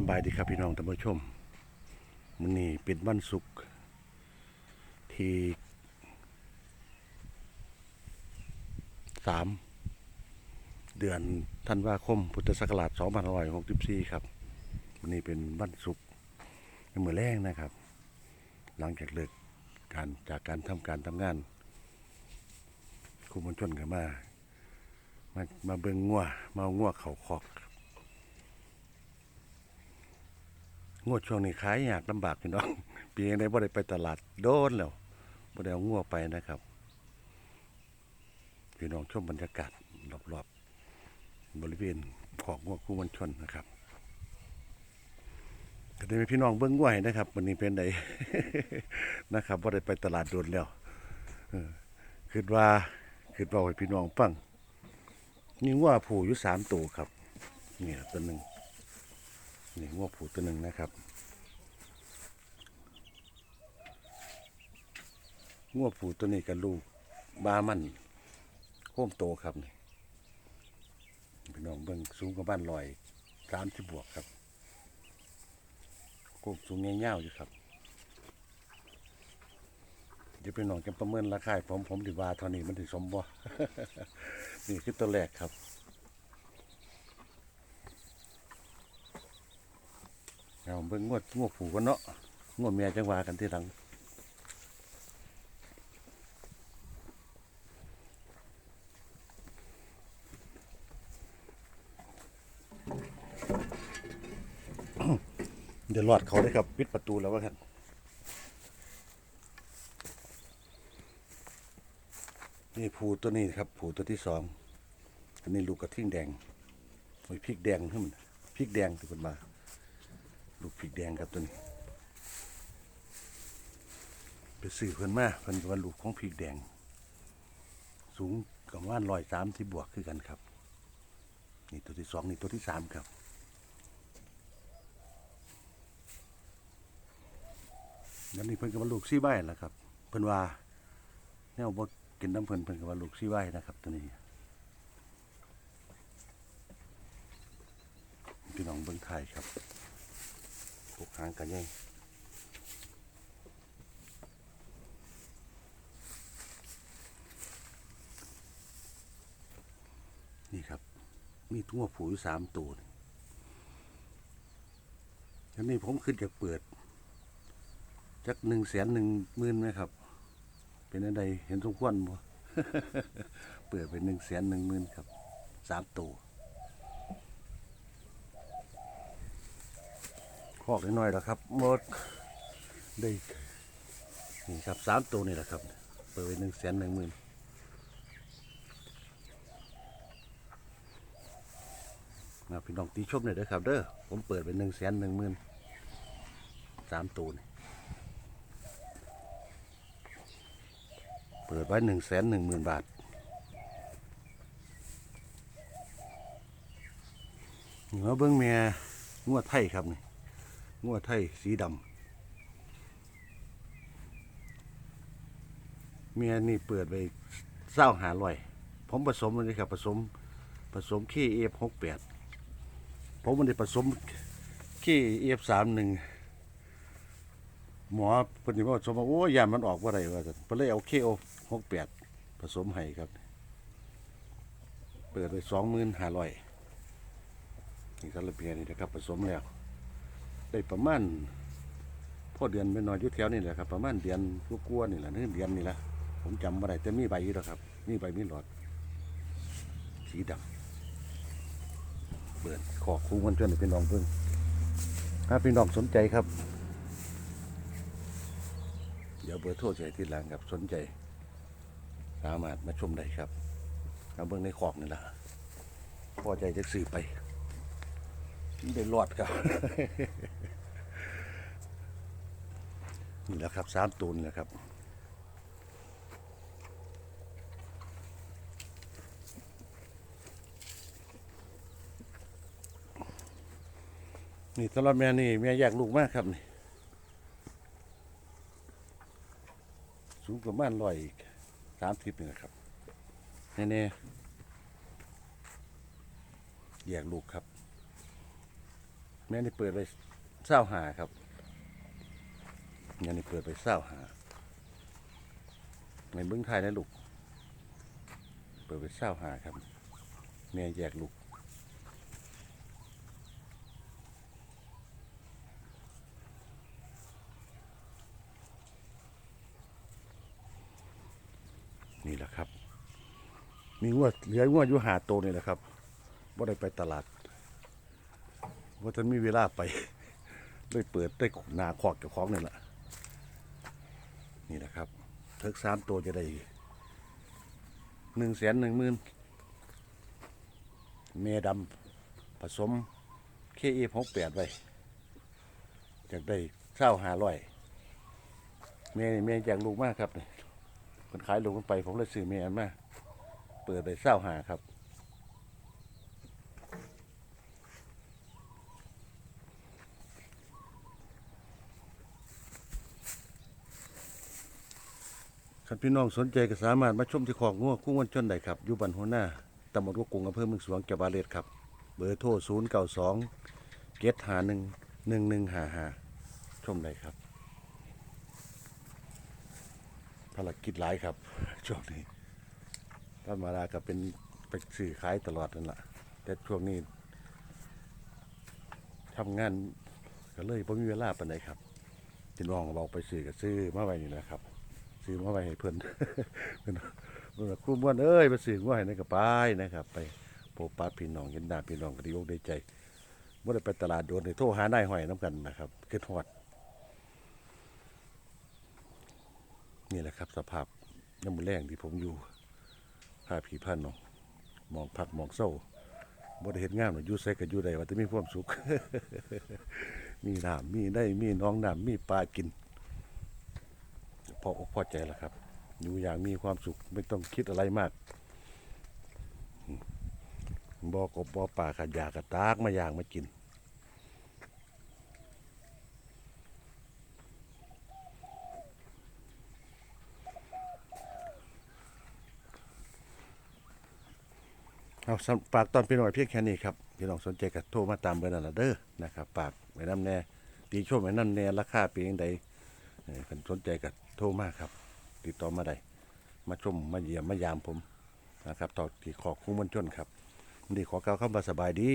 สบายดีครับพี่น้องท่านผู้ชมมันนี้เป็นวันศุกร์ที่สามเดือนธันวาคม พุทธศักราช2564 ครับวันนี้เป็นวันศุกร์ในมือแรกนะครับ หลังจากเลิกการจากการทำการทำงานครูมวลชนกันมา มามาเบิ่งงัวมาเอางัวเขาคอก งวดช่วงนี้ขายยากลำบากพี่น้องปีนี้ได้บ่ได้ไปตลาดโดนแล้วบ่ได้เอางัวไปนะครับ พี่น้องชมบรรยากาศรอบๆบริเวณของงัวคู่มันชนนะครับก็ได้มีพี่น้องเบิ่งงัวให้นะครับวันนี้เป็นไดนะครับบ่ได้ไปตลาดโดนแล้วอคิดว่าคิดว่าให้พี่น้องฟังนี่งัวผูอยู่สามตัวครับเนี่ยตัวหนึ่ง นี่งวผูตัวหนึ่งนะครับงวผูตัวนี้กับลูกบามันโค้มโตครับนี่พี่น้องเบิ่งสูงกว่าบ้านลอยสามสิบบวกครับโค้มสูงเงี้ยวอยู่ครับเดี๋ยวพี่น้องจะประเมินราคาผมผมดีว่าเท่านี้มันถึงสมบ่ นี่คือตัวแรกครับ เอาเบิ่งงวดงวดผูกันเนาะงวดเมียจังว่ากันที่หลังเดี๋ยวรอดเขาได้ครับปิดประตูแล้วว่ากันนี่ผูตัวนี้ครับผูตัวที่สองอันนี้ลูกกระทิ่งแดงโอ้ยพริกแดงขึ้นมันพริกแดงที่คนมา ลูกพริกแดงครับตัวนี้ไปซื้อเพิ่นมาเพิ่นก็ว่าลูกของพริกแดง สูงกับว่านร้อยสามที่บวกคือกันครับ นี่ตัวที่สองนี่ตัวที่สามครับแล้วนี่เพิ่นก็ว่าลูกซี่ใบแหละครับ เพิ่นว่าแนวบ่กินน้ำเพิ่นเพิ่นก็ว่าลูกซี่ใบนะครับ ตัวนี้พี่น้องเบิ่งไทยครับ พวกหางกันยังนี่ครับ มีตัวผูอยู่สามตัวนี่อันนี้ผมขึ้นจากเปิด จักหนึ่งแสนหนึ่งหมื่นไหมครับ เป็นอะไรเห็นสมควรบ่เปิดเป็นหนึ่งแสนหนึ่งหมื่นครับสามตัว คอกน้อยๆแล้วครับหมดได้นี่ครับสามตัวนี่แหละครับ เปิดไปหนึ่งแสนหนึ่งหมื่นนะพี่น้องตีชมหน่อยเด้อครับเด้อผมเปิดไปหนึ่งแสนหนึ่งหมื่นสามตัวนี่เปิดไว้หนึ่งแสนหนึ่งหมื่นบาทนี่มาเบิ้องเมียงวดไทยครับนี่ งัวไทยสีดำเมียนี่เปิดไปเศร้าหาลอย ผมผสมเลยครับผสมผสมขี้เอฟหกแปดผมมันได้ผสมขี้เอฟสามหนึ่งหมอเพิ่นนี่ว่าผสมว่าโอ้ยามมันออกว่าไรว่าซั่นเพิ่นเลยเอาขี้โอหกแปดผสมให้ครับ เปิดไปสองหมื่นห้าร้อยนี่สารเพียนี่นะครับผสมแล้ว ได้ประมาณพ่อเดือนไปนอนอยู่แถวนี่แหละครับประมาณเดือนกลัวาๆนี่แหละนี่เดือนนี่แหละผมจำไม่ได้แต่มีใบอยู่แล้วครับมีใบมีหลอด สีดำเปิดขอคู่มันชวนให้พี่น้องเพิ่งถ้าพี่น้องสนใจครับ เดี๋ยวเบอร์โทรใส่ที่หลังครับสนใจ สามารถมาชมได้ครับเอาเบิ่งในขอกนี่แหละพอใจจะสื่อไป ได้รอดครับ นี่แหละครับสามตัวนี่แหละครับนี่สำหรับแม่นี่แม่แยกลูกมากครับนี่สูงประมาณร้อยสามสิบนี่แหละครับแน่ๆแยกลูกครับ ม่นี่เปิดไปเศร้าหาครับแม่นี่เปิดไปเศร้าหาในเบื้องไทยนะลูก เปิดไปเศร้าหาครับแม่แยกลูกนี่แหละครับ มีงวดเหลืองวดอยู่หาโตนี่แหละครับว่าได้ไปตลาด ว่าท่านมีเวลาไปได้เปิดได้นาขอกกับของนี่แหละนี่แหละครับเทิกสามตัวจะได้หนึ่งแสนหนึ่งหมื่นเมดำผสมเคเอหกแปดไว้อยากได้เศร้าหาร้อยเมย์เมย์อยากลูกมากครับเนี่ยคนขายลูกมันไป ผมเลยซื้อเมย์อันมาเปิดไปเศร้าหาครับ คันพี่น้องสนใจก็สามารถมาชมที่ของงัวกุ้งวันชนได้ครับอยู่บ้านหัวหน้าตำบลกุกกุงอำเภอเมืองสวงจังหวัดเลยครับ เบอร์โทร0 9 2เก้าสองเกตหาหนึ่งหนึ่งหนึ่งหาหาชมได้ครับภารกิจหลายครับช่วงนี้ธรรมดาก็เป็นไปสื่อขายตลอดนั่นแหละแต่ช่วงนี้ทำงานก็เลยไ่มีเวลาปานใดครับพี่น้องบอกไปซื้อก็ซื้อมาไว้นี่แหละครับ ซื้อมาไว้ให้เพื่อนเพื่อนเพื่อนครูบ้วนเอ้ยมาซื้อมาให้ในกระปายนะครับ ไปโปะปาพี่น้องเห็นหน้าพี่น้องก็ดีอกดีใจเมื่อได้ไปตลาดโดนในโทรหานายหอยน้ำกันนะครับเกิดฮอดนี่แหละครับ สภาพน้ำมือแรงที่ผมอยู่พาผีพาน้องมองพักมองเศร้าบ่ได้เห็นงานหรอกอยู่ใส่กับยู่ใดว่าจะมีความสุข มีน้ำมีได้มีน้องน้ำมีปลากิน พออกพอใจแล้วครับ อยู่อย่างมีความสุขไม่ต้องคิดอะไรมากบอกบบ่ป่าขัดยากระตากมาอย่างมากินเอาฝากตอนพี่น้อยเพียงแค่นี้ครับพี่น้องสนใจก็โทรมาตามเบอร์นั่นละเด้อนะครับฝากไว้น้ำแน่ตีชมไว้น้ำแน่ราคาเป็นยังไง เอ่อคันสนใจกับโทรมากครับ ติดต่อมาได้มาชมมาเยี่ยมมายามผมนะครับต่อที่ขอคุ้มมันชนครับนี่ขอเก้าวคำว่าสบายดี